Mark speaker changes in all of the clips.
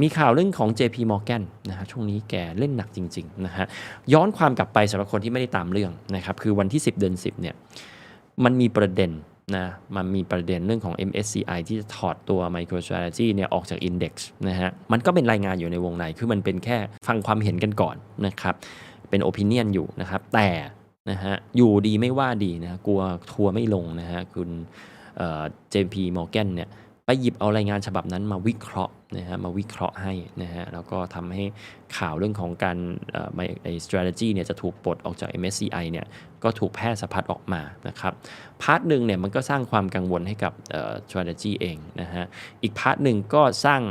Speaker 1: มีข่าวเรื่องของ JP Morgan นะฮะช่วงนี้แกเล่นหนักจริงๆนะฮะย้อนความกลับไปสำหรับคนที่ไม่ได้ตามเรื่องนะครับคือวันที่ 10 เดือน 10เนี่ยมันมีประเด็นนะมันมีประเด็นเรื่องของ MSCI ที่จะถอดตัว MicroStrategy เนี่ยออกจาก Index นะฮะมันก็เป็นรายงานอยู่ในวงใน คือมันเป็นแค่ฟังความเห็นกันก่อนนะครับเป็น opinion อยู่นะครับแต่นะฮะอยู่ดีไม่ว่าดีนะกลัวทัวร์ไม่ลงนะฮะคุณเอ่อ JP Morgan เนี่ยไปหยิบเอารายงานฉบับนั้นมาวิเคราะห์ นะฮะมาวิเคราะห์ให้นะฮะแล้วก็ทำให้ข่าวเรื่องของการเอ่อไม่ไอ้ strategy เนี่ยจะถูกปลดออกจาก MSCI เนี่ยก็ถูกแพร่สะพัดออกมานะครับพาร์ทหนึ่งเนี่ยมันก็สร้างความกังวลให้กับเอ่อ strategy เองนะฮะอีกพาร์ทหนึ่งก็สร้าง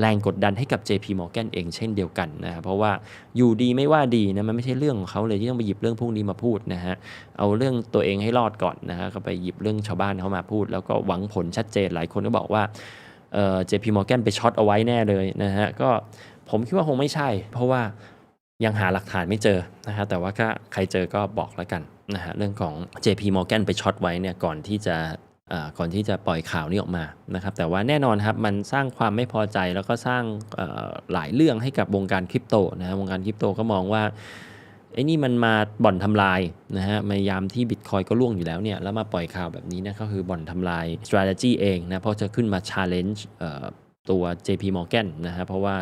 Speaker 1: แรงกดดันให้กับ JP Morgan เองเช่นเดียวกันนะฮะเพราะว่าอยู่ดีไม่ว่าดีนะมันไม่ใช่เรื่องของเขาเลยที่ต้องไปหยิบเรื่องพวกนี้มาพูดนะฮะเอาเรื่องตัวเองให้รอดก่อนนะฮะก็ไปหยิบเรื่องชาวบ้านเขามาพูด แล้วก็หวังผลชัดเจนหลายคนก็บอกว่า เอ่อ JP Morgan ไปช็อตเอาไว้แน่เลยนะฮะก็ผมคิดว่าคงไม่ใช่ เพราะว่ายังหาหลักฐานไม่เจอนะฮะแต่ว่าก็ใครเจอก็บอกแล้วกันนะฮะเรื่องของ JP Morgan ไปช็อตไว้เนี่ยก่อนที่จะเอ่อก่อนที่จะปล่อยข่าวนี้ออกมานะครับแต่ว่าแน่นอนครับมันสร้างความไม่พอใจแล้วก็สร้างอ่อหลายเรื่องให้กับวงการคริปโตนะฮะวงการคริปโตก็มองว่า ไอ้นี่มันมาบ่อนทำลายนะฮะมายามที่บิตคอยก็ล่วงอยู่แล้วเนี่ยแล้วมาปล่อยข่าวแบบนี้นะก็คือบ่อนทำลาย strategy เองนะเพราะจะขึ้นมา challenge เอ่อตัว JP Morgan นะฮะเพราะว่า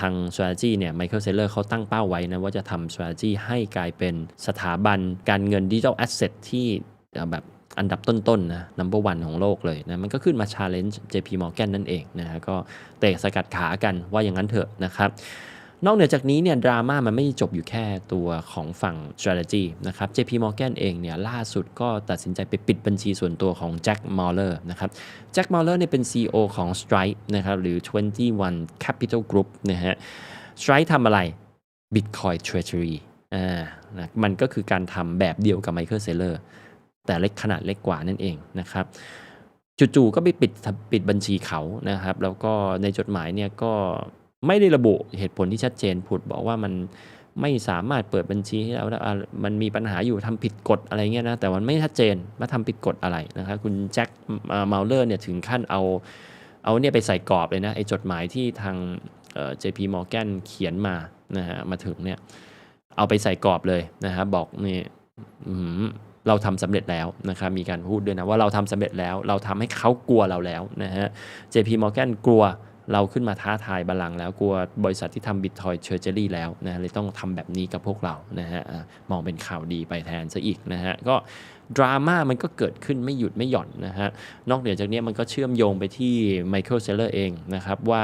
Speaker 1: ทาง strategy เนี่ย Michael Saylor เขาตั้งเป้าไว้นะว่าจะทำ strategy ให้กลายเป็นสถาบันการเงิน digital asset ที่เอ่อแบบอันดับต้นๆนะ number one ของโลกเลยนะมันก็ขึ้นมา challenge JP Morgan นั่นเองนะฮะก็เตะสกัดขากันว่าอย่างนั้นเถอะนะครับ นอกเหนือจากนี้เนี่ยดราม่ามันไม่จบอยู่แค่ตัวของฝั่ง strategy นะครับ JP Morgan เองเนี่ยล่าสุดก็ตัดสินใจไปปิดบัญชีส่วนตัวของ Jack Mallers นะครับ Jack Mallers เนี่ยเป็น CEO ของ Stripe นะครับหรือ 21 Capital Group นะฮะ Stripe ทำอะไร Bitcoin Treasury อ่านะมันก็คือการทำแบบเดียวกับ Michael Saylor แต่เล็กขนาดเล็กกว่านั่นเองนะครับจู่ๆก็ไปปิดปิดบัญชีเขานะครับ แล้วก็ในจดหมายเนี่ยก็ ไม่ได้ระบุเหตุผลที่ชัดเจนพูดบอกว่ามันไม่สามารถเปิดบัญชีให้เราได้มันมีปัญหาอยู่ทำผิดกฎอะไรเงี้ยนะ แต่มันไม่ชัดเจนว่าทำผิดกฎอะไรนะครับคุณแจ็คเมาเลอร์เนี่ยถึงขั้นเอาเอาเนี่ยไปใส่กรอบเลยนะไอ้จดหมายที่ทางเอ่อ JP Morgan เขียนมานะฮะมาถึงเนี่ยเอาไปใส่กรอบเลยนะฮะบอกนี่หือเราทำสำเร็จแล้วนะครับมีการพูดด้วยนะว่าเราทำสำเร็จแล้ว เราทำให้เขากลัวเราแล้วนะฮะ JP Morgan กลัว เราขึ้นมาท้าทายบัลลังแล้วกลัวบริษัทที่ทำบิตคอยเชอร์เจอรี่แล้วนะเลยต้องทำแบบนี้กับพวกเรานะฮะอะมองเป็นข่าวดีไปแทนซะอีกนะฮะก็ดราม่ามันก็เกิดขึ้นไม่หยุดไม่หย่อนนะฮะนอกเหนือจากนี้มันก็เชื่อมโยงไปที่ไมเคิลเซเลอร์เองนะครับว่า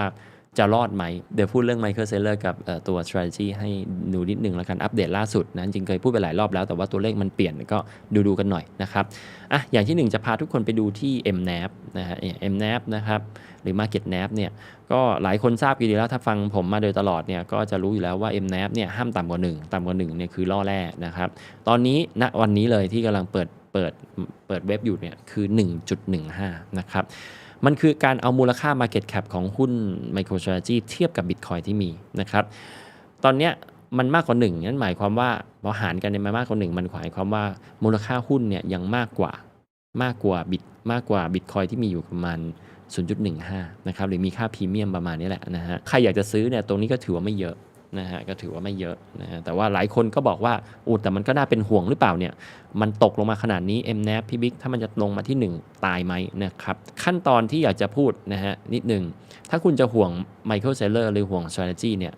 Speaker 1: จะรอดไหม เดี๋ยวพูดเรื่องไมเคิลเซเลอร์กับตัว strategy ให้ดูนิดนึงแล้วกัน อัปเดตล่าสุดนะจริงเคยพูดไปหลายรอบแล้วแต่ว่าตัวเลขมันเปลี่ยนก็ดูดูกันหน่อยนะครับอะอย่างที่หนึ่งจะพาทุกคนไปดูที่ MNAP นะฮะ MNAP นะครับหรือ Market NAP เนี่ยก็หลายคนทราบกันดีแล้วถ้าฟังผมมาโดยตลอดเนี่ยก็จะรู้อยู่แล้วว่า MNAP เนี่ยห้ามต่ำกว่า 1 ต่ำกว่า1เนี่ยคือล่อแร่นะครับตอนนี้ณวันนี้เลยที่กำลังเปิดเปิดเปิดเว็บอยู่เนี่ยคือ 1.15 นะครับ มันคือการเอามูลค่า Market Cap ของหุ้น MicroStrategy เทียบกับ Bitcoin ที่มีนะครับตอนเนี้ยมันมากกว่า 1 นั่นหมายความว่าพอหารกันในยมันมากกว่า 1 มันหมายความว่ามูลค่าหุ้นเนี่ยยังมากกว่ามากกว่าบิตมากกว่า Bitcoin ที่มีอยู่ประมาณ 0.15 นะครับหรือมีค่าพรีเมียมประมาณนี้แหละนะฮะใครอยากจะซื้อเนี่ยตรงนี้ก็ถือว่าไม่เยอะ นะฮะก็ถือว่าไม่เยอะนะฮะแต่ว่าหลายคนก็บอกว่าอูแต่มันก็น่าเป็นห่วงหรือเปล่าเนี่ย มันตกลงมาขนาดนี้ m n a p พี่บิ๊กถ้ามันจะลงมาที่ 1 ตายไหมนะครับขั้นตอนที่อยากจะพูดนะฮะนิดหนึ่งถ้าคุณจะห่วง Michael Saylor หรือห่วง strategy เนี่ย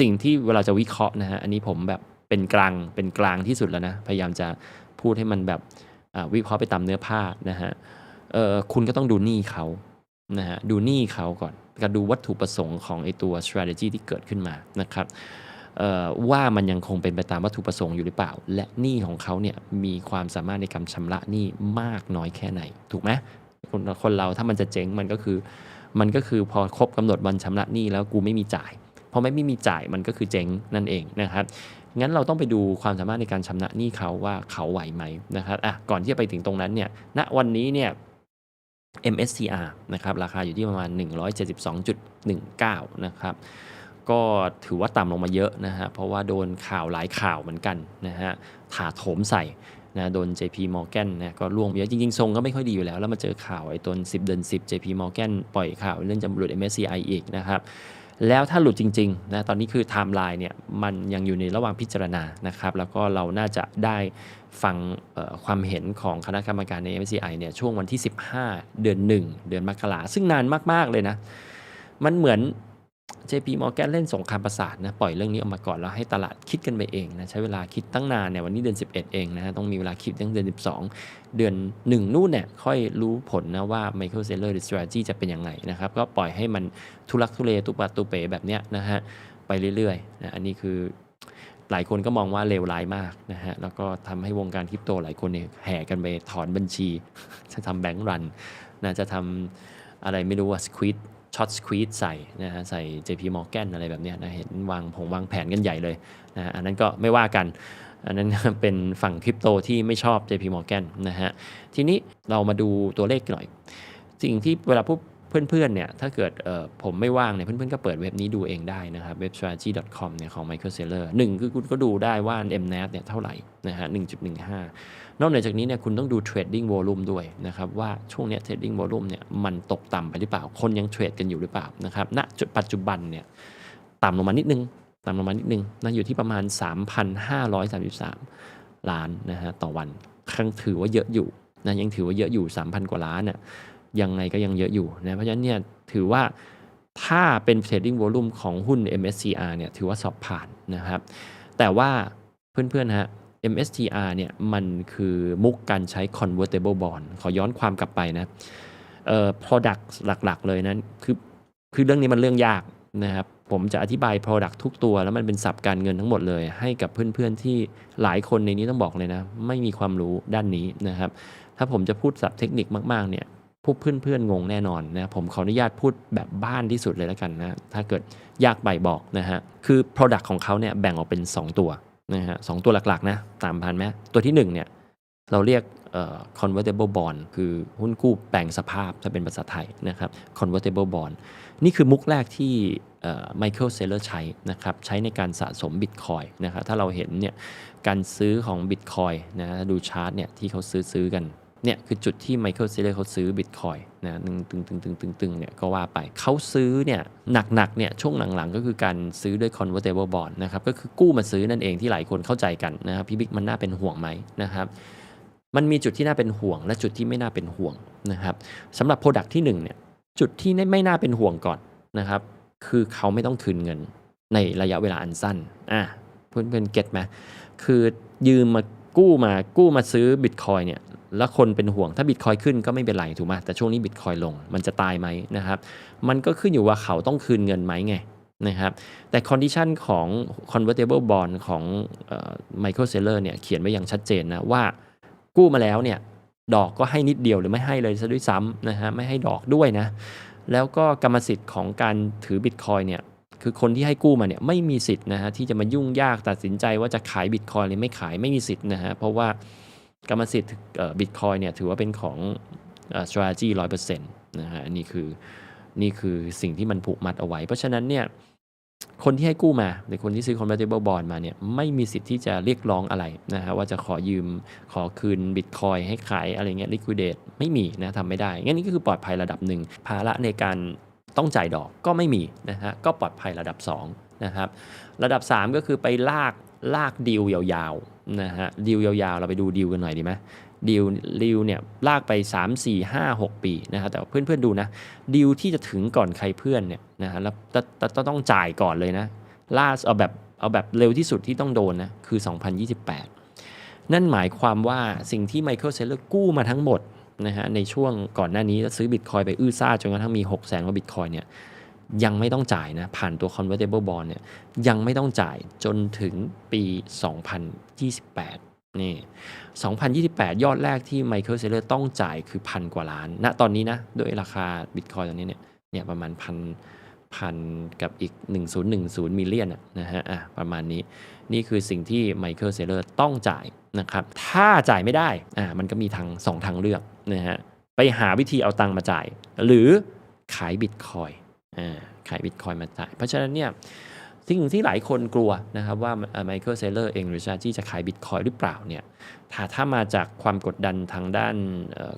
Speaker 1: สิ่งที่เวลาจะวิเคราะห์นะฮะอันนี้ผมแบบเป็นกลางเป็นกลางที่สุดแล้วนะพยายามจะพูดให้มันแบบวิเคราะห์ไปตามเนื้อผ้านะฮะคุณก็ต้องดูหนี้เขานะฮะดูหนี้เขาก่อน ก็ดูวัตถุประสงค์ของไอตัว strategy ที่เกิดขึ้นมานะครับว่ามันยังคงเป็นไปตามวัตถุประสงค์อยู่หรือเปล่า และหนี้ของเขาเนี่ยมีความสามารถในการชำระหนี้มากน้อยแค่ไหน ถูกไหมคนคนเราถ้ามันจะเจ๊งมันก็คือ มันก็คือพอครบกำหนดวันชำระหนี้แล้วกูไม่มีจ่ายพอไม่ไม่มีจ่ายมันก็คือเจ๊งนั่นเองนะครับงั้นเราต้องไปดูความสามารถในการชำระหนี้เขาว่าเขาไหวไหมนะครับอะก่อนที่จะไปถึงตรงนั้นเนี่ยณวันนี้เนี่ย MSCR นะครับราคาอยู่ที่ประมาณ 172.19 นะครับก็ถือว่าต่ำลงมาเยอะนะฮะเพราะว่าโดนข่าวหลายข่าวเหมือนกันนะฮะถาโถมใส่นะโดน JP Morgan นะก็ร่วงเยอะจริงๆ ทรงก็ไม่ค่อยดีอยู่แล้ว แล้วมาเจอข่าวไอ้ตัว10 เดือน 10 JP Morgan ปล่อยข่าวเรื่องจะหลุด MSCI อีกนะครับ แล้วถ้าหลุดจริงๆนะตอนนี้คือไทม์ไลน์เนี่ยมันยังอยู่ในระหว่างพิจารณานะครับแล้วก็เราน่าจะได้ฟังความเห็นของคณะกรรมการใน MSCI เนี่ยช่วงวันที่ 15 เดือน 1 เดือนมกราซึ่งนานมากๆเลยนะ มันเหมือน JP Morgan เล่นสงครามประสาทนะปล่อยเรื่องนี้ออกมาก่อนแล้วให้ตลาดคิดกันไปเองนะใช้เวลาคิดตั้งนานเนี่ยวันนี้เดือน 11 เองนะต้องมีเวลาคิดตั้งเดือน 12 เดือน 1 นู่นเนี่ยค่อยรู้ผลนะว่า Michael Saylor หรือ strategy จะเป็นยังไงนะครับก็ปล่อยให้มันทุลักทุเลตุปัตุเปแบบเนี้ยนะฮะไปเรื่อยๆนะอันนี้คือหลายคนก็มองว่าเลวร้ายมากนะฮะ แล้วก็ทำให้วงการคริปโตหลายคนเนี่ยแห่กันไปถอนบัญชี จะทำแบงก์รันนะ จะทำอะไรไม่รู้ว่าสควิด ช็อตสควีดใส่นะฮะใส่ JP Morgan อะไรแบบนี้นะเห็นวางผงวางแผนกันใหญ่เลยนะอันนั้นก็ไม่ว่ากัน อันนั้นเป็นฝั่งคริปโตที่ไม่ชอบ JP Morgan นะฮะทีนี้เรามาดูตัวเลขหน่อย สิ่งที่เวลาพูดเพื่อนๆเนี่ยถ้าเกิดผมไม่ว่างเนี่ยเพื่อนๆก็เปิดเว็บนี้ดูเองได้นะครับเว็บ strategy.com เนี่ยของ Michael Saylor หนึ่งคือคุณก็ดูได้ว่า MNAV เนี่ยเท่าไหร่นะฮะ1.15 นอกเหนือจากนี้เนี่ยคุณต้องดู trading volume ด้วยนะครับว่าช่วงนี้ย trading volume เนี่ยมันตกต่ำไปหรือเปล่า คนยังเทรดกันอยู่หรือเปล่านะครับณจุดปัจจุบันเนี่ยต่ำลงมานิดนึงต่ำลงมานิดนึงนะอยู่ที่ประมาณ 3,533 ล้านนะฮะต่อวันยังถือว่าเยอะอยู่นะยังถือว่าเยอะอยู่ 3,000 กว่าล้านน่ะยังไงก็ยังเยอะอยู่นะเพราะฉะนั้นเนี่ยถือว่าถ้าเป็น trading volume ของหุ้น MSCR เนี่ยถือว่าสอบผ่านนะครับ แต่ว่าเพื่อนๆฮะ MSTR เนี่ยมันคือมุกการใช้ convertible bond ขอย้อนความกลับไปนะเอ่อ product หลักๆ เลยนะคือคือเรื่องนี้มันเรื่องยากนะครับผมจะอธิบาย product ทุกตัว แล้วมันเป็นศัพท์การเงินทั้งหมดเลย ให้กับเพื่อนๆที่หลายคนในนี้ต้องบอกเลยนะ ไม่มีความรู้ด้านนี้นะครับ ถ้าผมจะพูดศัพท์เทคนิคมากๆเนี่ยพวกเพื่อนๆงงแน่นอนนะผมขออนุญาตพูดแบบบ้านที่สุดเลยแล้วกันนะถ้าเกิดยากไปบอกนะฮะคือ product ของเขาเนี่ยแบ่งออกเป็น 2 ตัว นะฮะสองตัวหลักๆนะตามพันไหมตัวที่1เนี่ยเราเรียก convertible bond คือหุ้นกู้แปลงสภาพถ้าเป็นภาษาไทยนะครับ convertible bond นี่คือมุกแรกที่ไมเคิลเซเลอร์ใช้นะครับใช้ในการสะสมบิตคอยนะครับถ้าเราเห็นเนี่ยการซื้อของบิตคอยนะดูชาร์ตเนี่ยที่เขาซื้อซื้อกัน เนี่ยคือจุดที่ไมเคิลเซเลอร์เขาซื้อบิตคอยนะตึงตึงตึงตึงตึงตึงเนี่ยก็ว่าไปเขาซื้อเนี่ยหนักๆเนี่ยช่วงหลังๆ ก็คือการซื้อด้วย convertible bond นะครับก็คือกู้มาซื้อนั่นเองที่หลายคนเข้าใจกันนะครับพี่บิ๊กมันน่าเป็นห่วงไหมนะครับมันมีจุดที่น่าเป็นห่วง และจุดที่ไม่น่าเป็นห่วงนะครับสำหรับ Product ที่1เนี่ยจุดที่ไม่น่าเป็นห่วงก่อนนะครับคือเขาไม่ต้องคืนเงินในระยะเวลาอันสั้นอะเพื่อนๆเก็ตไหมคือยืมมากู้มากู้มาซื้อบิตคอยเนี่ย แล้วคนเป็นห่วงถ้าบิตคอยขึ้นก็ไม่เป็นไรถูกไหมแต่ช่วงนี้บิตคอยลง มันจะตายไหมนะครับ มันก็ขึ้นอยู่ว่าเขาต้องคืนเงินไหมไงนะครับ แต่คอนดิชันของ convertible bond ของไมเคิลเซเลอร์เนี่ยเขียนไว้อย่างชัดเจนนะว่ากู้มาแล้วเนี่ยดอกก็ให้นิดเดียวหรือไม่ให้เลยซะด้วยซ้ำนะฮะไม่ให้ดอกด้วยนะ แล้วก็กรรมสิทธิ์ของการถือบิตคอยเนี่ยคือคนที่ให้กู้มาเนี่ยไม่มีสิทธิ์นะฮะที่จะมายุ่งยากตัดสินใจว่าจะขายบิตคอยหรือไม่ขายไม่มีสิทธิ์นะฮะเพราะว่า กรรมสิทธิ์บิตคอยเนี่ยถือว่าเป็นของเอ่อ strategy ร้อยเปอร์เซ็นต์นะฮะนี่คือนี่คือสิ่งที่มันผูกมัดเอาไว้ เพราะฉะนั้นเนี่ยคนที่ให้กู้มาหรือคนที่ซื้อ convertible bond มาเนี่ยไม่มีสิทธิ์ที่จะเรียกร้องอะไรนะฮะว่าจะขอยืมขอคืนบิตคอยให้ขายอะไรเงี้ย liquidate ไม่มีนะทำไม่ได้ งั้นนี่ก็คือปลอดภัยระดับหนึ่งภาระในการต้องจ่ายดอกก็ไม่มีนะฮะก็ปลอดภัยระดับ2นะครับระดับ 3 ก็คือไปลาก ลากดีลยาวๆนะฮะดีลยาวๆ เราไปดูดีลกันหน่อยดีไหมดีลดีลเนี่ยลากไป 3 4 5 6 ปีนะครับแต่เพื่อนๆดูนะดีลที่จะถึงก่อนใครเพื่อนเนี่ยนะฮะแล้วตต้องจ่ายก่อนเลยนะล่าเอาแบบเอาแบบเร็วที่สุดที่ต้องโดนนะคือ 2028 นั่นหมายความว่าสิ่งที่ไมเคิลเซเลอร์กู้มาทั้งหมดนะฮะในช่วงก่อนหน้านี้ซื้อบิตคอยไปอื้อซ่าจนกระทั่งมี 6 0 0 0 0 0กว่าบิตคอยเนี่ย ยังไม่ต้องจ่ายนะผ่านตัว convertible bond เนี่ยยังไม่ต้องจ่ายจนถึงปี 2028 นี่ 2028 ยอดแรกที่ไมเคิลเซเลอร์ต้องจ่ายคือพันกว่าล้านณนะตอนนี้นะด้วยราคาบิตคอยตอนนี้เนี่ยเนี่ยประมาณพันพันกับอีก 1010มิลเลียนนะฮะอะประมาณนี้ นี่คือสิ่งที่ไมเคิลเซเลอร์ต้องจ่ายนะครับ ถ้าจ่ายไม่ได้อ่ามันก็มีทางสองทางเลือกนะฮะไปหาวิธีเอาตังมาจ่าย หรือขายบิตคอย ขายบิตคอยมาจ่าย เพราะฉะนั้นเนี่ยสิ่งที่หลายคนกลัวนะครับว่าไมเคิลเซเลอร์เองหรือชาที่จะขายบิตคอยหรือเปล่าเนี่ยถ้าถ้ามาจากความกดดันทางด้าน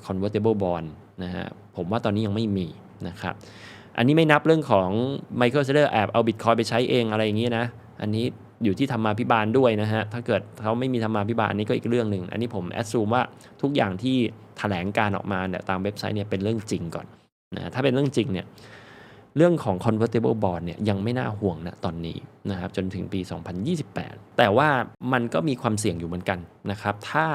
Speaker 1: convertible bond นะฮะผมว่าตอนนี้ยังไม่มีนะครับอันนี้ไม่นับเรื่องของไมเคิลเซเลอร์แอบเอาบิตคอยไปใช้เองอะไรอย่างนี้นะอันนี้อยู่ที่ธรรมาภิบาลด้วยนะฮะ ถ้าเกิดเขาไม่มีธรรมาภิบาลอันนี้ก็อีกเรื่องหนึ่ง อันนี้ผมแอดซูมว่าทุกอย่างที่แถลงการออกมาเนี่ยตามเว็บไซต์เนี่ยเป็นเรื่องจริงก่อนนะ ถ้าเป็นเรื่องจริงเนี่ย เรื่องของ convertible bond เนี่ยยังไม่น่าห่วงนะตอนนี้นะครับจนถึงปี 2028 แต่ว่ามันก็มีความเสี่ยงอยู่เหมือนกันนะครับถ้า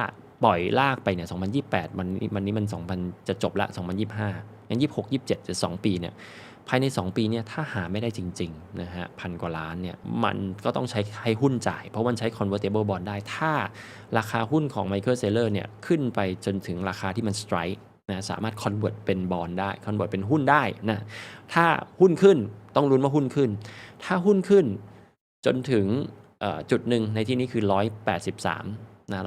Speaker 1: ปล่อยลากไปเนี่ย 2028 มันมันนี้มัน 2000 จะจบละ 2025งั้น26 27 จะ 2 ปีเนี่ยภายใน 2 ปีเนี่ยถ้าหาไม่ได้จริงๆนะฮะพันกว่าล้านเนี่ยมันก็ต้องใช้ให้หุ้นจ่าย เพราะมันใช้ convertible bond ได้ ถ้าราคาหุ้นของ Michael Saylor เนี่ยขึ้นไปจนถึงราคาที่มัน strike นะสามารถ convert เป็นบอลได้ convert เป็นหุ้นได้นะถ้าหุ้นขึ้นต้องลุ้นว่าหุ้นขึ้น ถ้าหุ้นขึ้นจนถึงจุดหนึ่งในที่นี้คือ 183นะ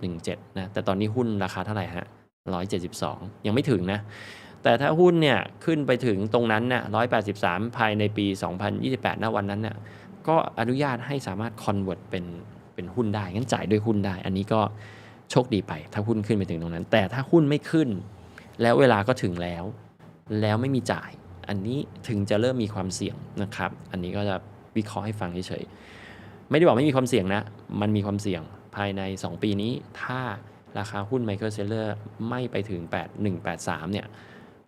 Speaker 1: 188.17นะแต่ตอนนี้หุ้นราคาเท่าไหร่ฮะ172ยังไม่ถึงนะแต่ถ้าหุ้นเนี่ยขึ้นไปถึงตรงนั้นน่ะ183ภายในปี 2028ณวันนั้นน่ะก็อนุญาตให้สามารถ convert เป็นเป็นหุ้นได้งั้นจ่ายด้วยหุ้นได้ อันนี้ก็โชคดีไป ถ้าหุ้นขึ้นไปถึงตรงนั้น แต่ถ้าหุ้นไม่ขึ้น แล้วเวลาก็ถึงแล้ว แล้วไม่มีจ่าย อันนี้ถึงจะเริ่มมีความเสี่ยงนะครับ อันนี้ก็จะวิเคราะห์ให้ฟังเฉยๆไม่ได้บอกไม่มีความเสี่ยงนะ มันมีความเสี่ยงภายใน 2 ปีนี้ ถ้าราคาหุ้น Michael Saylor ไม่ไปถึง 8183 เนี่ย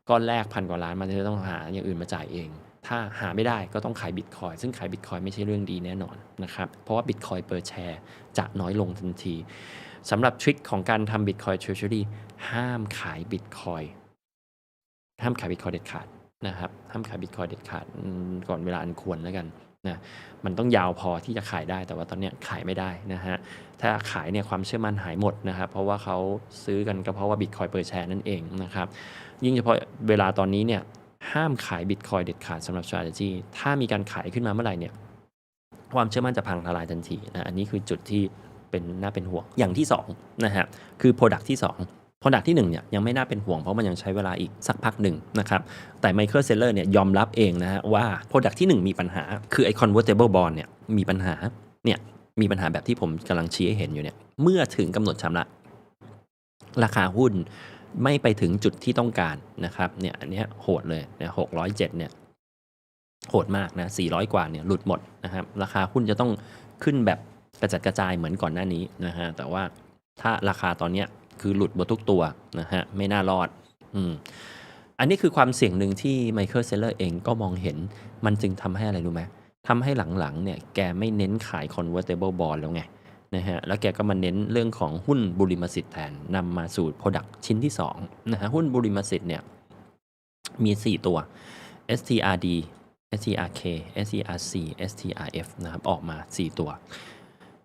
Speaker 1: ก้อนแรกพันกว่าล้านมันจะต้องหาอย่างอื่นมาจ่ายเอง ถ้าหาไม่ได้ก็ต้องขายบิตคอยซึ่งขายบิตคอยไม่ใช่เรื่องดีแน่นอนนะครับ เพราะว่าบิตคอยเปิดแชร์จะน้อยลงทันทีสำหรับทริคของการทำบิตคอยเทร s รี่ ห้ามขายบิตคอยห้ามขายบิตคอยเด็ดขาดนะครับห้ามขายบิตคอยเด็ดขาดก่อนเวลาอันควรแล้วกันนะมันต้องยาวพอที่จะขายได้แต่ว่าตอนนี้ขายไม่ได้นะฮะถ้าขายเนี่ยความเชื่อมั่นหายหมดนะครับเพราะว่าเขาซื้อกันก็เพราะว่าบิตคอยเปิดแชร์นั่นเองนะครับยิ่งเฉพาะเวลาตอนนี้เนี่ยห้ามขายบิตคอยเด็ดขาดสำหรับ strategy ถ้ามีการขายขึ้นมาเมื่อไหร่เนี่ยความเชื่อมั่นจะพังทลายทันทีนะอันนี้คือจุดที่เป็นน่าเป็นห่วงอย่างที่2นะฮะคือ Product ที่ 2 Product ที่1เนี่ยยังไม่น่าเป็นห่วงเพราะมันยังใช้เวลาอีกสักพักหนึ่งนะครับแต่ Michael Saylor เนี่ยยอมรับเองนะฮะว่า Product ที่ 1 มีปัญหา คือไอ้ convertible bond เนี่ยมีปัญหาเนี่ยมีปัญหาแบบที่ผมกำลังชี้ให้เห็นอยู่เนี่ยเมื่อถึงกำหนดชำระ ราคาหุ้นไม่ไปถึงจุดที่ต้องการนะครับเนี่ยอันนี้โหดเลยเนี่ยหกร้อยเจ็ดเนี่ยโหดมากนะสี่ร้อยกว่าเนี่ยหลุดหมดนะครับราคาหุ้นจะต้องขึ้นแบบกระจัดกระจายเหมือนก่อนหน้านี้นะฮะแต่ว่าถ้าราคาตอนเนี้ย คือหลุดหมดทุกตัวนะฮะไม่น่ารอดอืมอันนี้คือความเสี่ยงหนึ่งที่ไมเคิลเซเลอร์เองก็มองเห็นมันจึงทำให้อะไรรู้ไหมทำให้หลังๆเนี่ยแกไม่เน้นขาย convertible bond แล้วไงนะฮะแล้วแกก็มาเน้นเรื่องของหุ้นบุริมสิทธิ์แทนนำมาสู่ Product ชิ้นที่2นะฮะหุ้นบุริมสิทธิ์เนี่ยมี 4 ตัว STRD STRK STRC STRF นะครับออกมา 4 ตัว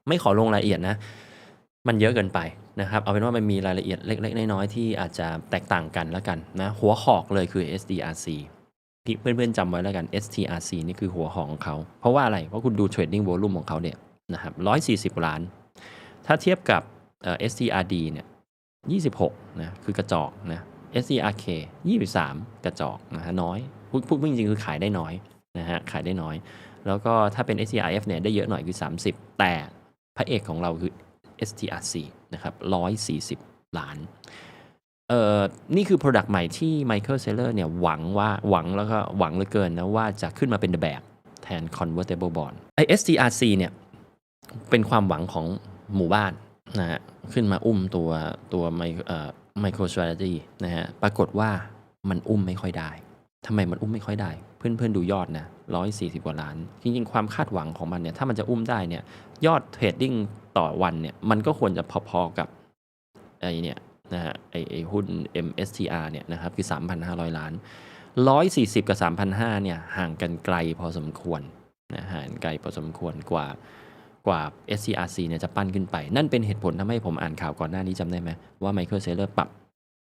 Speaker 1: ไม่ขอลงรายละเอียดนะ มันเยอะเกินไป นะครับเอาเป็นว่ามันมีรายละเอียดเล็ก ๆ น้อยๆที่อาจจะแตกต่างกันแล้วกันนะหัวหอกเลยคือ SDRC พี่เพื่อนๆจำไว้แล้วกัน STRC นี่คือหัวหอกของเขา เพราะว่าอะไร เพราะคุณดู trading volume ของเขาเนี่ยนะครับ140ล้าน ถ้าเทียบกับ STRD เนี่ย26นะคือกระจอกนะ STRK 23กระจอกนะฮะน้อยพูดพูดจริงๆคือขายได้น้อยนะฮะขายได้น้อย แล้วก็ถ้าเป็น STRF เนี่ยได้เยอะหน่อยคือ 30 แต่พระเอกของเราคือ STRC นะครับ140 ล้านเอ่อนี่คือ Product ใหม่ที่ Michael Saylor เนี่ยหวังว่าหวังแล้วก็หวังเหลือเกินนะว่าจะขึ้นมาเป็น the bag แทน convertible bond ไอ STRC เนี่ยเป็นความหวังของหมู่บ้านนะฮะขึ้นมาอุ้มตัวตัวไมเอ่อ micro strategy นะฮะปรากฏว่ามันอุ้มไม่ค่อยได้ ทำไมมันอุ้มไม่ค่อยได้ เพื่อนๆดูยอดนะ140กว่าล้าน จริงๆ ความคาดหวังของมันเนี่ย ถ้ามันจะอุ้มได้เนี่ย ยอดเทรดดิ้งต่อวันเนี่ย มันก็ควรจะพอๆกับไอเนี่ยนะฮะไอไอหุ้น MSTR เนี่ยนะครับคือ 3,500 ล้าน 140 กับ 3,500เนี่ยห่างกันไกลพอสมควรนะห่างไกลพอสมควรกว่ากว่า SCRC เนี่ยจะปั้นขึ้นไป นั่นเป็นเหตุผลทำให้ผมอ่านข่าวก่อนหน้านี้จำได้ไหมว่า Michael Saylor ปรับ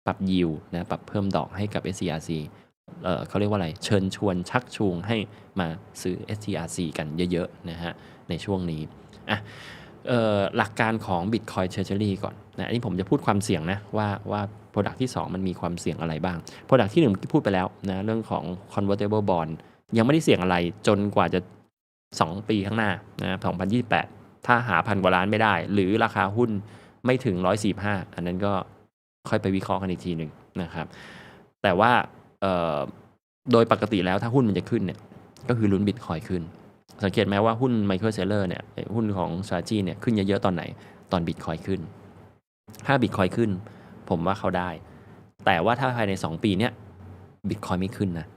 Speaker 1: ปรับยิวนะปรับเพิ่มดอกให้กับ SCRC เเขาเรียกว่าอะไร เชิญชวนชักชูงให้มาซื้อ STRC กันเยอะๆนะฮะในช่วงนี้อะออหลักการของ Bitcoin Treasury ก่อนนะอันนี้ผมจะพูดความเสี่ยงนะว่าว่า Product ที่ 2 มันมีความเสี่ยงอะไรบ้าง Product ที่1ที่พูดไปแล้วนะเรื่องของ convertible bond ยังไม่ได้เสี่ยงอะไรจนกว่าจะ 2 ปีข้างหน้านะครับ2028 ถ้าหาพันกว่าล้านไม่ได้ หรือราคาหุ้นไม่ถึง 145 อันนั้นก็ค่อยไปวิเคราะห์กันอีกทีหนึ่งนะครับ แต่ว่า โดยปกติแล้วถ้าหุ้นมันจะขึ้นเนี่ยก็คือลุ้นบิตคอยขึ้น สังเกตไหมว่าหุ้นไมเคิลเซเลอร์เนี่ยหุ้นของซาจีเนี่ยขึ้นเยอะๆตอนไหนตอนบิตคอยขึ้น ถ้าบิตคอยขึ้น ผมว่าเขาได้ แต่ว่าถ้าภายใน 2 ปีเนี้ยบิตคอยไม่ขึ้นนะ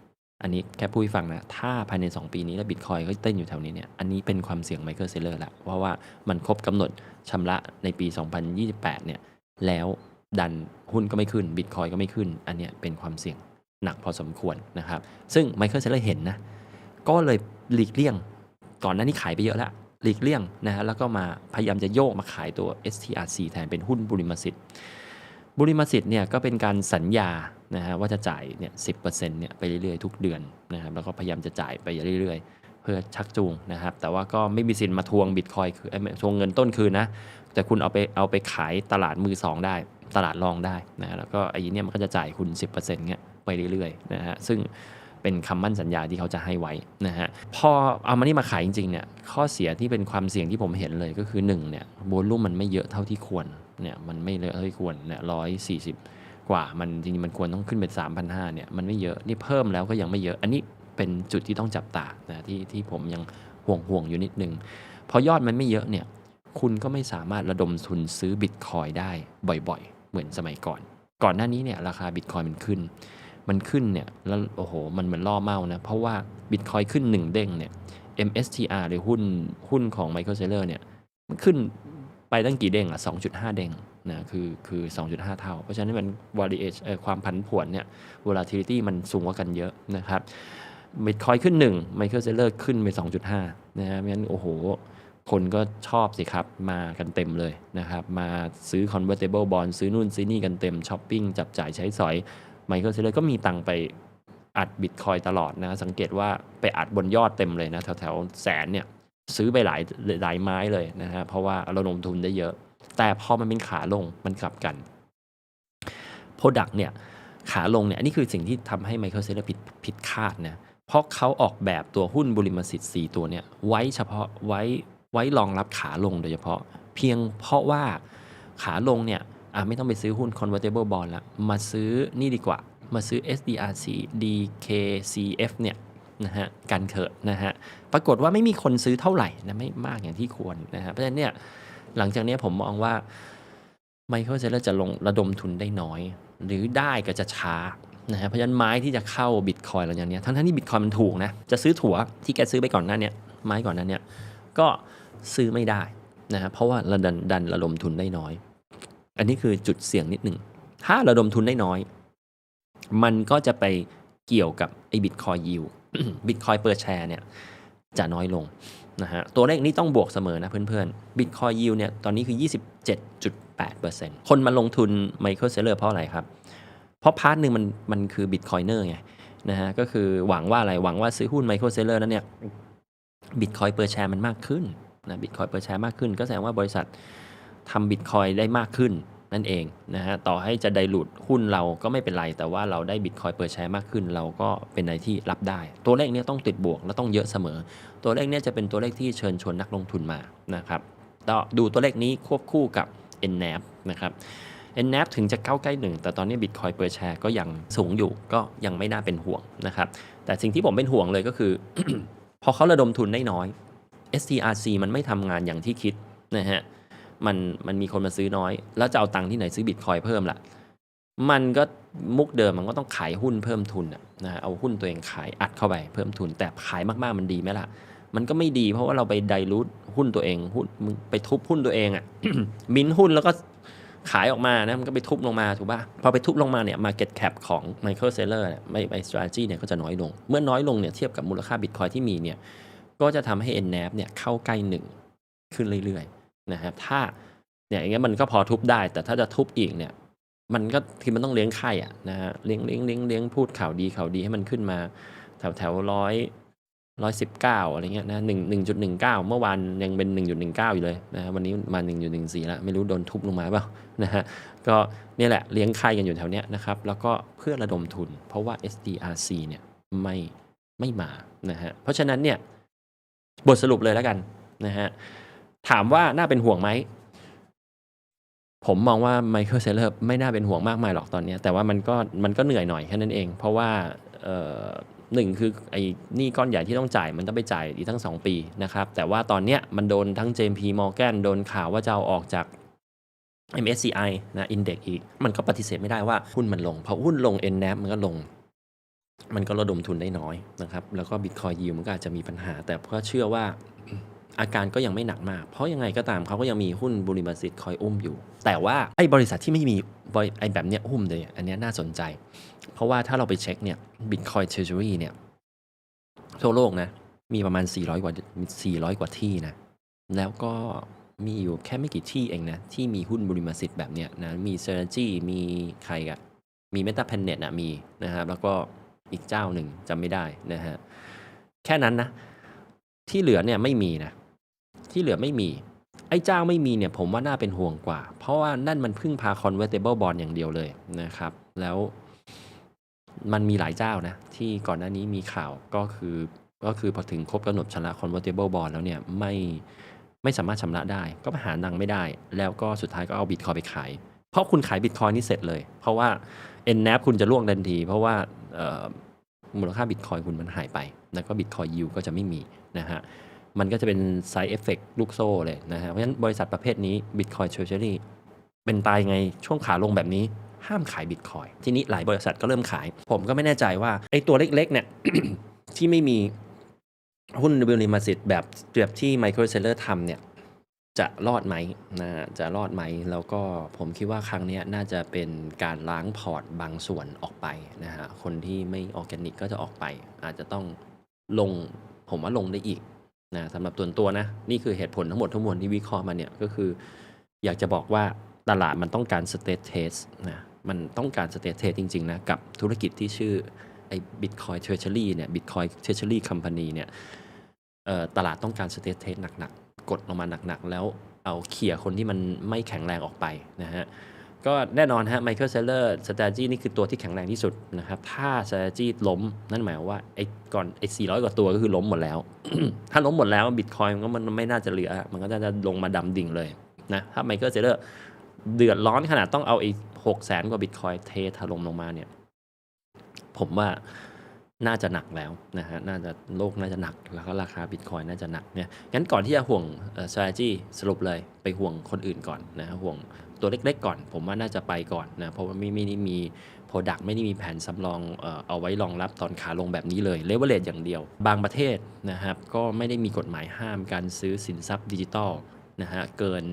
Speaker 1: อันนี้แค่พูดให้ฟังนะ ถ้าภายใน 2 ปีนี้แล้วบิตคอยก็เต้นอยู่แถวนี้เนี่ย อันนี้เป็นความเสี่ยงไมเคิลเซเลอร์ละเพราะว่ามันครบกำหนดชำระในปี 2028 เนี่ย แล้วดันหุ้นก็ไม่ขึ้นบิตคอยก็ไม่ขึ้น อันเนี้ยเป็นความเสี่ยง หนักพอสมควรนะครับ ซึ่งไมเคิลเซเลอร์เห็นนะ ก็เลยหลีกเลี่ยง ก่อนหน้านี้ขายไปเยอะแล้ว หลีกเลี่ยงนะฮะ แล้วก็มาพยายามจะโยกมาขายตัว STRC แทนเป็นหุ้นบุริมสิทธิ์ บุริมสิทธิ์เนี่ยก็เป็นการสัญญานะฮะว่าจะจ่ายเนี่ยสิเนี่ยไปเรื่อยๆทุกเดือนนะครับ แล้วก็พยายามจะจ่ายไปเรื่อยๆเพื่อชักจูงนะครับ แต่ว่าก็ไม่มีสิทธิ์มาทวงบิตคอยคือเอ้ยไม่ทวงเงินต้นคืนนะ แต่คุณเอาไปเอาไปขายตลาดมือสองได้ ตลาดรองได้นะ แล้วก็ไอ้เนี่ยมันก็จะจ่ายคุณ 10%เงี้ย ไปเรื่อยๆนะฮะซึ่งเป็นคำมั่นสัญญาที่เขาจะให้ไว้นะฮะพอเอามานี่มาขายจริงๆเนี่ยข้อเสียที่เป็นความเสี่ยงที่ผมเห็นเลยก็คือ1เนี่ยโวลุ่มมันไม่เยอะเท่าที่ควรเนี่ยมันไม่เยอะเท่าที่ควรเนี่ยร้อยสี่สิบกว่ามันจริงๆมันควรต้องขึ้นเป็น3 5 0 0เนี่ยมันไม่เยอะนี่เพิ่มแล้วก็ยังไม่เยอะ อันนี้เป็นจุดที่ต้องจับตานะที่ที่ผมยังห่วงห่วงอยู่นิดนึงพอยอดมันไม่เยอะเนี่ยคุณก็ไม่สามารถระดมทุนซื้อบิตคอยได้บ่อยๆ เหมือนสมัยก่อน ก่อนหน้านี้เนี่ยราคาบิตคอยมันขึ้น มันขึ้นเนี่ยแล้วโอ้โหมันเหมือนล่อเมานะ เพราะว่าบิตคอยขึ้น 1 เด้งเนี่ย MSTR หรือหุ้นหุ้นของ Michael Saylor เนี่ยมันขึ้นไปตั้งกี่เด้งอะ 2.5 เด้งนะคือคือ 2.5 เท่า เพราะฉะนั้นมัน variation เออความผันผวนเนี่ย volatility มันสูงกว่ากันเยอะนะครับบิตคอยขึ้น 1 Michael Saylor ขึ้นไป 2.5 นะฮะงั้นโอ้โห คนก็ชอบสิครับ มากันเต็มเลยนะครับ มาซื้อ convertible bond ซื้อนู่นซื้อนี่กันเต็มช้อปปิ้งจับจ่ายใช้สอย ไมเคิลเซเลอร์ก็มีตังไปอัดบิตคอยตลอดนะสังเกตว่าไปอัดบนยอดเต็มเลยนะแถวแถวแสนเนี่ยซื้อไปหลายหลายไม้เลยนะฮะเพราะว่าเราลงทุนได้เยอะ แต่พอมันเป็นขาลงมันกลับกันโปรดักเนี่ยขาลงเนี่ยนนี่คือสิ่งที่ทำให้ไมเคิลเซเลอร์ผิดผิดคาดนะเพราะเขาออกแบบตัวหุ้นบริมสิทธิ์4ตัวเนี่ยไว้เฉพาะไว้ไว้รองรับขาลงโดยเฉพาะ เพียงเพราะว่าขาลงเนี่ย อะไม่ต้องไปซื้อหุ้น convertible bond ละมาซื้อนี่ดีกว่า มาซื้อ SDRC DKCF เนี่ยนะฮะกันเถอะนะฮะปรากฏว่าไม่มีคนซื้อเท่าไหร่นะไม่มากอย่างที่ควรนะฮะเพราะฉะนั้นเนี่ยหลังจากนี้ผมมองว่าไมเคิลเซเลอร์จะลงระดมทุนได้น้อย หรือได้ก็จะช้านะฮะเพราะฉะนั้นไม้ที่จะเข้าบิตคอยอะไรอย่างเนี้ยทั้งที่บิตคอยมันถูกนะจะซื้อถั่วที่แกซื้อไปก่อนหน้าเนี้ยไม้ก่อนหน้าเนี้ยก็ซื้อไม่ได้นะฮะเพราะว่าระดันดันระดมทุนได้น้อย อันนี้คือจุดเสี่ยงนิดหนึ่ง ถ้าระดมทุนได้น้อย มันก็จะไปเกี่ยวกับไอ้บิตคอยยิวบิตคอยเปิดแชร์เนี่ยจะน้อยลงนะฮะ ตัวเลขนี้ต้องบวกเสมอนะเพื่อนๆบิตคอยยิวเนี่ยตอนนี้คือ 27.8%คนมาลงทุนไมเคิลเซเลอร์เพราะอะไรครับ เพราะพาร์ทหนึ่งมันมันคือบิตคอยเนอร์ไงนะฮะ ก็คือหวังว่าอะไร หวังว่าซื้อหุ้นไมเคิลเซเลอร์นั้นเนี่ยบิตคอยเปิดแชร์มันมากขึ้นนะบิตคอยเปิดแชร์มากขึ้น ก็แสดงว่าบริษัท ทำบิตคอยได้มากขึ้นนั่นเองนะฮะต่อให้จะไดรูดหุ้นเราก็ไม่เป็นไร แต่ว่าเราได้บิตคอยเปิดแชร์มากขึ้น เราก็เป็นอะไรที่รับได้ ตัวเลขนี้ต้องติดบวกและต้องเยอะเสมอ ตัวเลขนี้จะเป็นตัวเลขที่เชิญชวนนักลงทุนมานะครับต่อดูตัวเลขนี้ควบคู่กับ NNAV นะครับ NNAV ถึงจะเข้าใกล้หนึ่งแต่ตอนนี้ Bitcoin เปิดแชร์ก็ยังสูงอยู่ก็ยังไม่น่าเป็นห่วงนะครับแต่สิ่งที่ผมเป็นห่วงเลยก็คือ พอเขาระดมทุนได้น้อย STRC มันไม่ทำงานอย่างที่คิดนะฮะ มันมันมีคนมาซื้อน้อย แล้วจะเอาตังค์ที่ไหนซื้อ Bitcoin เพิ่มล่ะ มันก็มุกเดิมมันก็ต้องขายหุ้นเพิ่มทุนนะเอาหุ้นตัวเองขายอัดเข้าไปเพิ่มทุน แต่ขายมากๆมันดีไหมล่ะ มันก็ไม่ดีเพราะว่าเราไปไดรูทหุ้นตัวเองหุ้นมึงไปทุบหุ้นตัวเองอะมินหุ้นแล้วก็ขายออกมานะมันก็ไปทุบลงมาถูกป่ะพอไปทุบลงมาเนี่ย Market Cap ของ Michael Saylor เนี่ยไม่ไป strategy เนี่ยก็จะน้อยลง เมื่อน้อยลงเนี่ยเทียบกับมูลค่า Bitcoin ที่มีเนี่ยก็จะทำให้ NAV เนี่ยเข้าใกล้หนึ่งขึ้นเรื่อยๆ นะครับถ้าเนี่ยอย่างเงี้ยมันก็พอทุบได้ แต่ถ้าจะทุบอีกเนี่ย มันก็คือมันต้องเลี้ยงไข่อะนะฮะเลี้ยงเลี้ยงเลี้ยงเลี้ยงพูดข่าวดีข่าวดีให้มันขึ้นมา แถวแถวร้อยร้อยสิบเก้าอะไรเงี้ยนะหนึ่งหนึ่งจุดหนึ่งเก้าเมื่อวานยังเป็นหนึ่งจุดหนึ่งเก้าอยู่เลยนะฮะวันนี้มาหนึ่งจุดหนึ่งสี่แล้วไม่รู้โดนทุบลงมาเปล่านะฮะก็เนี่ยแหละเลี้ยงไข่กันอยู่แถวเนี้ยนะครับแล้วก็เพื่อระดมทุน เพราะว่า SDRC เนี่ยไม่ไม่มานะฮะเพราะฉะนั้นเนี่ยบทสรุปเลยแล้วกันนะฮะ ถามว่าน่าเป็นห่วงไหม ผมมองว่าไมเคิลเซเลอร์ไม่น่าเป็นห่วงมากมายหรอกตอนนี้ แต่ว่ามันก็มันก็เหนื่อยหน่อยแค่นั้นเอง เพราะว่าหนึ่งคือไอ้นี่ก้อนใหญ่ที่ต้องจ่ายมันต้องไปจ่ายอีกทั้ง 2 ปีนะครับ แต่ว่าตอนเนี้ยมันโดนทั้ง JP Morgan โดนข่าวว่าจะเอาออกจาก MSCI นะ Index อีก มันก็ปฏิเสธไม่ได้ว่าหุ้นมันลง เพอหุ้นลง NAV มันก็ลง มันก็ระดมทุนได้น้อยนะครับ แล้วก็ Bitcoin yield มันก็อาจจะมีปัญหา แต่ก็เชื่อว่า อาการก็ยังไม่หนักมาก เพราะยังไงก็ตามเขาก็ยังมีหุ้นบริษัทสิทธิ์คอยอุ้มอยู่ แต่ว่าไอ้บริษัทที่ไม่มีไอ้แบบเนี้ยอุ้มเลย อันเนี้ยน่าสนใจ เพราะว่าถ้าเราไปเช็คเนี่ย Bitcoin Treasury เนี่ยทั่วโลกนะ มีประมาณ 400 กว่า 400 กว่าที่นะ แล้วก็มีอยู่แค่ไม่กี่ที่เองนะ ที่มีหุ้นบริษัทสิทธิ์แบบเนี้ยนะ มี Synergy มีใครอะมี Meta Planet อะมีนะครับ แล้วก็อีกเจ้าหนึ่งจำไม่ได้นะฮะ แค่นั้นนะ ที่เหลือเนี่ยไม่มีนะ ที่เหลือไม่มี ไอ้เจ้าไม่มีเนี่ยผมว่าน่าเป็นห่วงกว่า เพราะว่านั่นมันพึ่งพา convertible bond อย่างเดียวเลยนะครับ แล้วมันมีหลายเจ้านะ ที่ก่อนหน้านี้มีข่าวก็คือก็คือพอถึงครบกำหนดชำระ convertible bond แล้วเนี่ยไม่ไม่สามารถชำระได้ ก็หาดังไม่ได้ แล้วก็สุดท้ายก็เอาบิตคอยไปขาย เพราะคุณขายบิตคอยนี่เสร็จเลย เพราะว่า NAV คุณจะล่วงทันที เพราะว่ามูลค่าบิตคอยคุณมันหายไป แล้วก็บิตคอยยิวก็จะไม่มีนะฮะ มันก็จะเป็น side effect ลูกโซ่เลยนะฮะ เพราะฉะนั้นบริษัทประเภทนี้ Bitcoin Treasury เป็นตายไงช่วงขาลงแบบนี้ห้ามขาย Bitcoin ทีนี้หลายบริษัทก็เริ่มขาย ผมก็ไม่แน่ใจว่าไอ้ตัวเล็กๆเนี่ยที่ไม่มีหุ้นบริมาสิทธิ์แบบแบบที่ Michael Saylor ทำเนี่ยจะรอดไหมนะจะรอดไหม แล้วก็ผมคิดว่าครั้งนี้น่าจะเป็นการล้างพอร์ตบางส่วนออกไปนะฮะ คนที่ไม่ออร์แกนิกก็จะออกไป อาจจะต้องลง ผมว่าลงได้อีก นะสำหรับตัวตัวนะ นี่คือเหตุผลทั้งหมดทั้งมวลที่วิเคราะห์มาเนี่ยก็คืออยากจะบอกว่าตลาดมันต้องการ state test นะมันต้องการ state test จริง ๆ นะ กับธุรกิจที่ชื่อไอ้ Bitcoin Treasury เนี่ย Bitcoin Treasury Company เนี่ยตลาดต้องการ state test หนักๆ กดลงมาหนักๆ แล้วเอาเขี่ยคนที่มันไม่แข็งแรงออกไปนะฮะ ก็แน่นอนฮะ Michael Saylor strategy นี่คือตัวที่แข็งแรงที่สุดนะครับถ้า strategy ล้มนั่นหมายว่าไอ้ก่อนไอ้400กว่าตัวก็คือล้มหมดแล้ว ถ้าล้มหมดแล้วบิตคอยมันก็มันไม่น่าจะเหลือ มันก็น่าจะลงมาดำดิ่งเลยนะถ้าไมเคิลเซเลอร์เดือดร้อนขนาดต้องเอาไอ้หกแสนกว่าบิตคอยเทถล่มลงมาเนี่ยผมว่าน่าจะหนักแล้วนะฮะ น่าจะโลกน่าจะหนัก แล้วก็ราคาบิตคอยน่าจะหนักเนี่ย งั้นก่อนที่จะห่วง strategy สรุปเลยไปห่วงคนอื่นก่อนนะฮะห่วง ตัวเล็กๆก่อน ผมว่าน่าจะไปก่อนนะเพราะว่าไม่ไม่ได้มี Product ไม่ได้มีแผนสำรองเอาไว้รองรับตอนขาลงแบบนี้เลยเลเวลเลอย่างเดียว บางประเทศนะครับก็ไม่ได้มีกฎหมายห้ามการซื้อสินทรัพย์ดิจิทัลนะฮะเกิน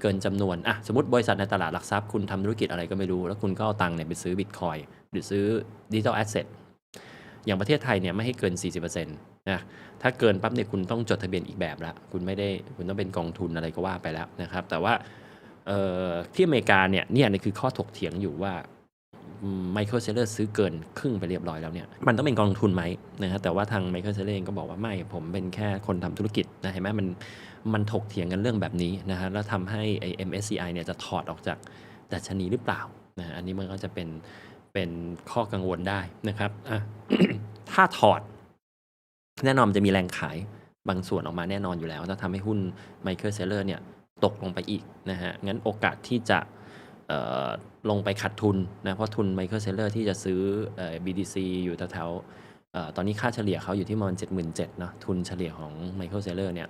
Speaker 1: เกินจำนวนอะสมมติบริษัทในตลาดหลักทรัพย์คุณทำธุรกิจอะไรก็ไม่รู้ แล้วคุณก็เอาตังค์เนี่ยไปซื้อบิตคอยหรือซื้อดิจิทัลแอสเซทอย่างประเทศไทยเนี่ยไม่ให้เกิน 40%นะถ้าเกินปั๊บเนี่ยคุณต้องจดทะเบียนอีกแบบละคุณไม่ได้คุณต้องเป็นกองทุนอะไรก็ว่าไปแล้วนะครับ แต่ว่า ที่อเมริกาเนี่ยเนี่ยคือข้อถกเถียงอยู่ว่าไมเคิลเซเลอร์ซื้อเกินครึ่งไปเรียบร้อยแล้วเนี่ยมันต้องเป็นกองทุนไหมนะฮะแต่ว่าทางไมเคิลเซเลอร์เองก็บอกว่าไม่ผมเป็นแค่คนทำธุรกิจนะเห็นไหมมันมันถกเถียงกันเรื่องแบบนี้นะฮะแล้วทำให้ไอ้ MSCI เนี่ยจะถอดออกจากดัชนีหรือเปล่านะฮะอันนี้มันก็จะเป็นเป็นข้อกังวลได้นะครับอะถ้าถอด แน่นอนจะมีแรงขายบางส่วนออกมาแน่นอนอยู่แล้วถ้าทำให้หุ้นไมเคิลเซเลอร์เนี่ย ตกลงไปอีกนะฮะ งั้นโอกาสที่จะลงไปขาดทุนนะ เพราะทุนไมเคิลเซลเลอร์ที่จะซื้ออ BDC อยู่แถวๆตอนนี้ค่าเฉลี่ยเขาอยู่ที่ประมาณ77,000เนาะ ทุนเฉลี่ยของไมเคิลเซลเลอร์เนี่ย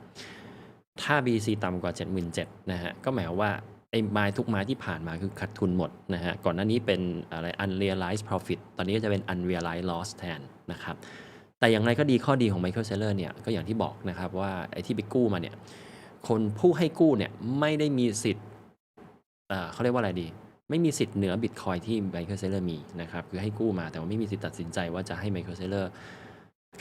Speaker 1: ถ้า BDC ต่ำกว่า 77,000นะฮะ ก็หมายว่าไอ้ไม้ทุกไม้ที่ผ่านมาคือขาดทุนหมดนะฮะ ก่อนหน้านี้เป็นอะไร unrealized profit ตอนนี้ก็จะเป็น unrealized loss แทนนะครับ แต่อย่างไรก็ดีข้อดีของ Michael Saylor เนี่ย ก็อย่างที่บอกนะครับว่าไอ้ที่ไปกู้มาเนี่ย คนผู้ให้กู้เนี่ยไม่ได้มีสิทธิ์เขาเรียกว่าอะไรดี ไม่มีสิทธิ์เหนือบิตคอยที่ Michael Saylor มีนะครับคือให้กู้มาแต่ว่าไม่มีสิทธิ์ตัดสินใจว่าจะให้ Michael Saylor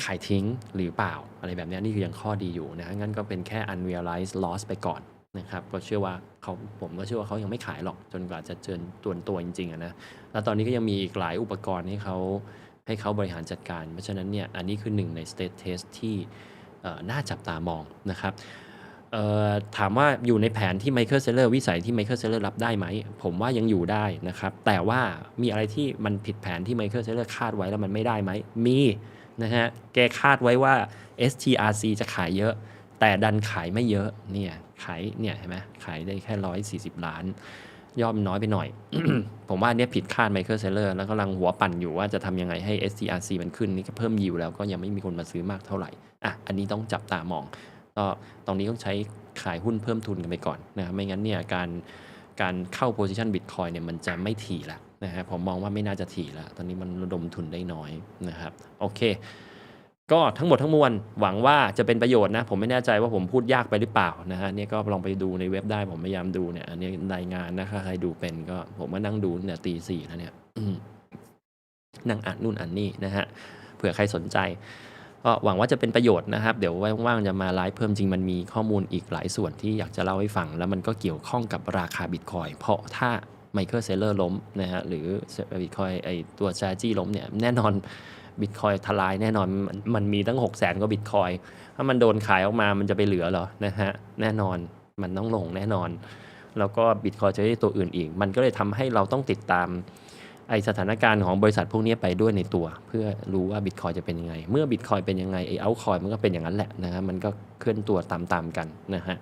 Speaker 1: ขายทิ้งหรือเปล่า อะไรแบบนี้นี่คือยังข้อดีอยู่นะงั้นก็เป็นแค่ unrealized loss ไปก่อนนะครับก็เชื่อว่าเขาผมก็เชื่อว่าเขายังไม่ขายหรอกจนกว่าจะเจอตัวตัวจริงๆนะแล้วตอนนี้ก็ยังมีอีกหลายอุปกรณ์ให้เขาให้เขาบริหารจัดการ เพราะฉะนั้นเนี่ยอันนี้คือหนึ่งใน state test ที่น่าจับตามองนะครับ ถามว่าอยู่ในแผนที่ Michael Saylor วิสัยที่ Michael Saylor รับได้ไหม ผมว่ายังอยู่ได้นะครับ แต่ว่ามีอะไรที่มันผิดแผนที่ Michael Saylor คาดไว้แล้วมันไม่ได้ไหม มีนะฮะ แกคาดไว้ว่า STRC จะขายเยอะ แต่ดันขายไม่เยอะ เนี่ย ขาย เนี่ยเห็นไหมขายได้แค่ 140 ล้านยอดมันน้อยไปหน่อย ผมว่าอันเนี้ยผิดคาดไมเคิลเซเลอร์แล้วกำลังหัวปั่นอยู่ว่าจะทำยังไงให้ STRC มันขึ้นนี่ก็เพิ่มยิวแล้วก็ยังไม่มีคนมาซื้อมากเท่าไหร่ อะ อันนี้ต้องจับตามอง ก็ตรงนี้ต้องใช้ขายหุ้นเพิ่มทุนกันไปก่อนนะครับไม่งั้นเนี่ยการการเข้า position Bitcoin เนี่ยมันจะไม่ถี่ละนะฮะผมมองว่าไม่น่าจะถี่ละตอนนี้มันระดมทุนได้น้อยนะครับโอเค ก็ทั้งหมดทั้งมวลหวังว่าจะเป็นประโยชน์นะ ผมไม่แน่ใจว่าผมพูดยากไปหรือเปล่านะฮะเนี่ยก็ลองไปดูในเว็บได้ผมพยายามดูเนี่ยอันนี้รายงานนะถ้าใครดูเป็นก็ผมมานั่งดูเนี่ยตีสี่แล้วเนี่ยนั่งอ่านนู่นอ่านนี่นะฮะเผื่อใครสนใจ ก็หวังว่าจะเป็นประโยชน์นะครับ เดี๋ยวว่างๆจะมาไลฟ์เพิ่มจริงมันมีข้อมูลอีกหลายส่วนที่อยากจะเล่าให้ฟัง แล้วมันก็เกี่ยวข้องกับราคาบิตคอยเพราะถ้าไมเคิลเซเลอร์ล้มนะฮะหรือบิตคอยไอตัว strategy ล้มเนี่ยแน่นอนบิตคอยทลายแน่นอนมันมันมีตั้ง 6 0 0 0 0 0กว่าบิตคอยถ้ามันโดนขายออกมามันจะไปเหลือเหรอนะฮะแน่นอนมันต้องลงแน่นอน แล้วก็บิตคอยจะได้ตัวอื่นอีก มันก็เลยทำให้เราต้องติดตาม ไอสถานการณ์ของบริษัทพวกนี้ไปด้วยในตัว เพื่อรู้ว่าบิตคอยจะเป็นยังไง เมื่อบิตคอยเป็นยังไงไอเอาคอยมันก็เป็นอย่างนั้นแหละนะฮะมันก็เคลื่อนตัวตามๆกันนะฮะ